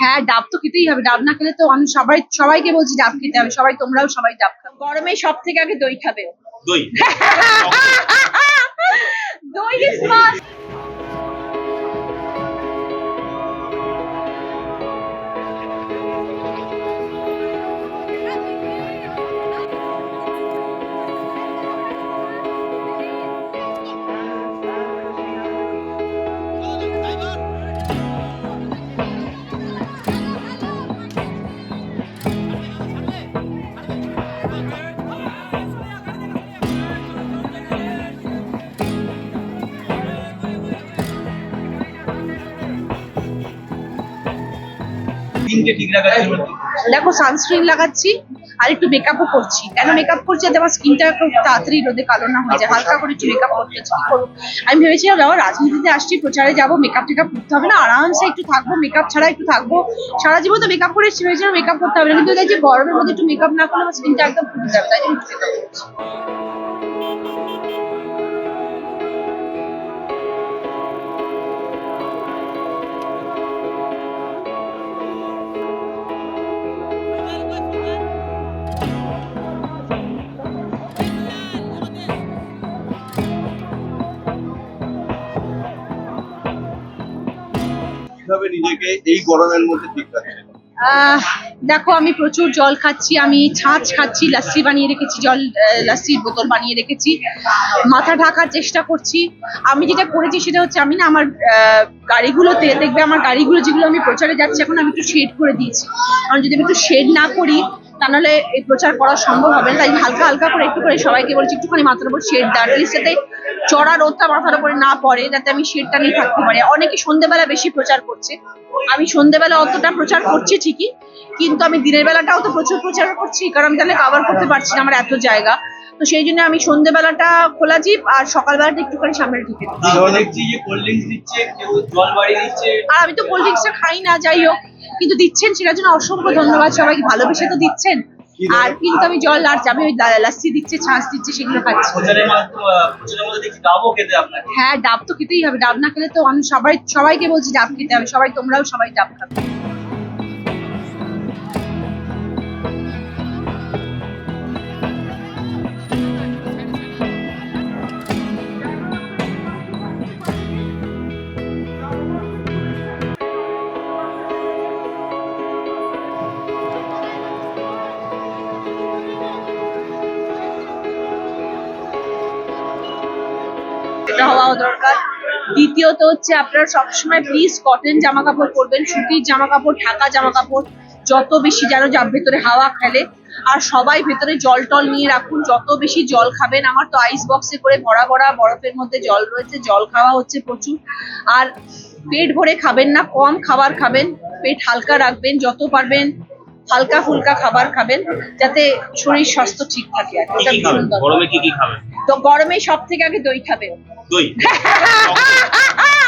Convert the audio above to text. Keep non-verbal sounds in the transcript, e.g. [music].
হ্যাঁ ডাব তো খেতেই হবে। ডাব না খেলে তো আমি সবাই সবাইকে বলছি ডাব খেতে হবে। সবাই তোমরাও সবাই ডাব খাবে গরমে সব থেকে আগে দই খাবে। দই? [laughs] [laughs] দই ইজ মাস্ট দেখো সানস্ক্রিন লাগাচ্ছি, আর একটু মেকআপও করছি। কেন মেকআপ করছি? যাতে আমার স্কিনটা একটু তাড়াতাড়ি রোদে কালো না হয়ে যায়। হালকা করে একটু মেকআপ করতেছি কি করব আমি ভেবেছিলাম যাব রাজনীতিতে আসছি, প্রচারে যাব মেকআপ টেকআপ করতে হবে না? আরামসে একটু থাকব মেকআপ ছাড়া একটু থাকব। সারা জীবন তো মেকআপ করে এসেছি, ভেবেছিলাম মেকআপ করতে হবে না। কিন্তু দেখছি গরমের মধ্যে একটু মেকআপ না করলে আমার স্কিনটা একদম ফুটে যাবে, তাই জন্য makeup করছি। কীভাবে নিজেকে এই গরমের মধ্যে ঠিক রাখছেন দেখো, আমি প্রচুর জল খাচ্ছি, আমি ছাঁচ খাচ্ছি লাস্সি বানিয়ে রেখেছি, জল লাস্সির বোতল বানিয়ে রেখেছি, মাথা ঢাকার চেষ্টা করছি। আমি যেটা করেছি সেটা হচ্ছে, আমি না আমার গাড়িগুলোতে, দেখবে আমার গাড়িগুলো যেগুলো আমি প্রচারে যাচ্ছি, এখন আমি একটু শেড করে দিয়েছি। কারণ যদি আমি একটু শেড না করি তা নাহলে এই প্রচার করা সম্ভব হবে না। তাই হালকা হালকা করে একটু করে সবাইকে বলছি, একটুখানি মাথার উপর শেড দেওয়ার। লিস্ট যাতে চড়া রোদটা মাথার উপরে না পড়ে, যাতে আমি শেডটা নিয়ে থাকতে পারি। অনেকে সন্ধ্যেবেলা বেশি প্রচার করছে। আমি সন্ধ্যেবেলা অতটা প্রচার করছি ঠিকই, কিন্তু আমি দিনের বেলাটাও তো প্রচুর প্রচার করছি, কারণ তাহলে কভার করতে পারছি না আমার এত জায়গা। তো সেই জন্য আমি সন্ধ্যেবেলাটা খোলা জিপ আর সকালবেলাটা একটুখানি সামনে ঢুকে আর আমি তো কোল্ড ড্রিঙ্কসটা খাই না যাই হোক। কিন্তু দিচ্ছেন সেটার জন্য অসংখ্য ধন্যবাদ সবাইকে ভালোবেসে তো দিচ্ছেন। আর কিন্তু আমি জল আর আমি ওই লাস্সি দিচ্ছে ছাঁচ দিচ্ছে সেগুলো খাচ্ছি। হ্যাঁ ডাব তো খেতেই হবে। ডাব না খেলে তো আমি সবাই সবাইকে বলছি ডাব খেতে হবে। সবাই তোমরাও সবাই ডাব খাবে। এটা হওয়াও দরকার। দ্বিতীয়ত হচ্ছে আপনারা সবসময় প্লিজ কটন জামা কাপড় পরবেন, সুতির জামা কাপড় ঢাকা জামা কাপড় যত বেশি যেন যা ভেতরে হাওয়া খেলে আর সবাই ভেতরে জল টল নিয়ে রাখুন, যত বেশি জল খাবেন, আমার তো আইস বক্সে করে ভরা ভরা বরফের মধ্যে জল রয়েছে, জল খাওয়া হচ্ছে প্রচুর। আর পেট ভরে খাবেন না, কম খাবার খাবেন, পেট হালকা রাখবেন, যত পারবেন হালকা ফুলকা খাবার খাবেন যাতে শরীর স্বাস্থ্য ঠিক থাকে আর কি। গরমে কি কি খাবেন? তো গরমে সব থেকে আগে দই খাবেন। দই? [laughs]